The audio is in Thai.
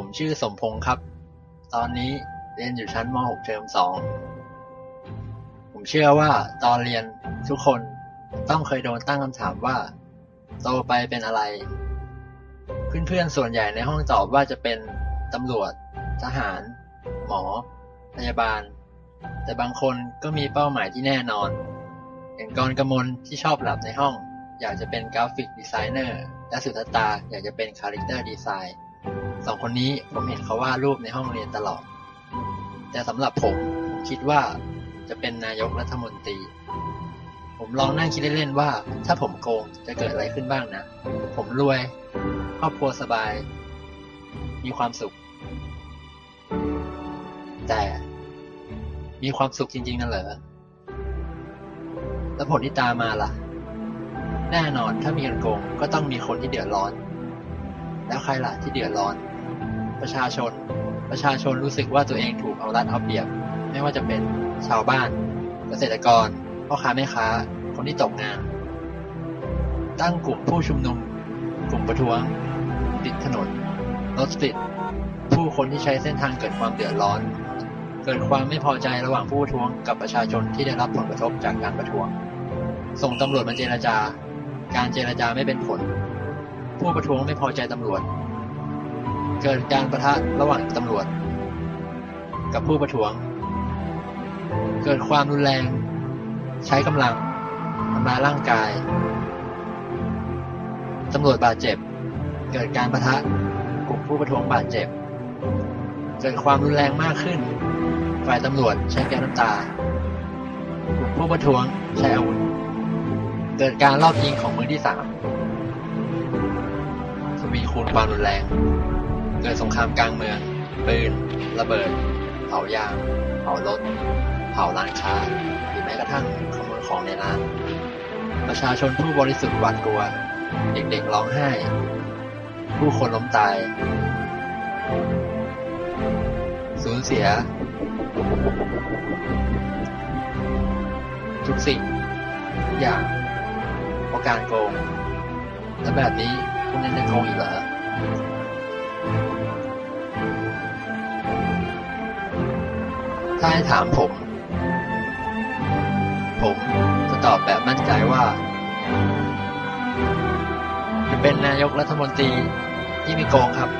ผมชื่อสมพงษ์ครับ ตอนนี้เรียนอยู่ชั้นม .6 เทอมสองผมเชื่อว่าตอนเรียนทุกคนต้องเคยโดนตั้งคำถามว่า โตไปเป็นอะไร เพื่อนๆส่วนใหญ่ในห้องตอบว่าจะเป็นตำรวจ ทหาร หมอ พยาบาล แต่บางคนก็มีเป้าหมายที่แน่นอน อย่างกรกมลที่ชอบหลับในห้อง อยากจะเป็นกราฟิกดีไซเนอร์และสุทธตาอยากจะเป็นคาแรคเตอร์ดีไซน์ สองคนนี้ผมเห็นเขาวาดรูปในห้องเรียนตลอด แต่สำหรับผมผมคิดว่าจะเป็นนายกรัฐมนตรี ผมลองนั่งคิดเล่นๆว่า ถ้าผมโกงจะเกิดอะไรขึ้นบ้างนะ ผมรวย ครอบครัวสบาย มีความสุข แต่มีความสุขจริงๆนั่นเหรอ แล้วผลที่ตามมาล่ะ แน่นอนถ้ามีการโกงก็ต้องมีคนที่เดือดร้อน แล้วใครล่ะที่เดือดร้อน ประชาชน ประชาชนรู้สึกว่าตัวเองถูกเอารัดเอาเปรียบ ไม่ว่าจะเป็นชาวบ้าน เกษตรกรพ่อค้าแม่ค้า คนที่ตกงาน ตั้งกลุ่มผู้ชุมนุม กลุ่มประท้วง ติดถนน รถติด ผู้คนที่ใช้เส้นทางเกิดความเดือดร้อน เกิดความไม่พอใจระหว่างผู้ประท้วงกับประชาชนที่ได้รับผลกระทบจากการประท้วง ส่งตำรวจมาเจรจา การเจรจาไม่เป็นผล ผู้ประท้วงไม่พอใจตำรวจ เกิดการประทะระหว่างตำรวจ กับผู้ประท้วง เกิดความรุนแรง ใช้กำลังทำร้ายร่างกายตำรวจบาดเจ็บ เกิดการประทะกลุ่มผู้ประท้วงบาดเจ็บ เกิดความรุนแรงมากขึ้น ฝ่ายตำรวจใช้แก๊สน้ำตากลุ่มผู้ประท้วงใช้อาวุธ เกิดการลอบยิงของมือที่สามทวีคูณความรุนแรง เกิดสงครามกลางเมือง ปืน ระเบิด เผายาง เผารถ เผาร้านค้า หรือแม้กระทั่งขโมยของในร้าน ประชาชนผู้บริสุทธิ์หวาดกลัว เด็กๆร้องไห้ ผู้คนล้มตาย สูญเสีย ทุกสิ่ง อย่างเพราะการโกง แล้วแบบนี้คุณยังจะโกงอีกเหรอ ถ้าให้ถามผม ผมจะตอบแบบมั่นใจว่า จะเป็นนายกรัฐมนตรีที่มีโกงครับ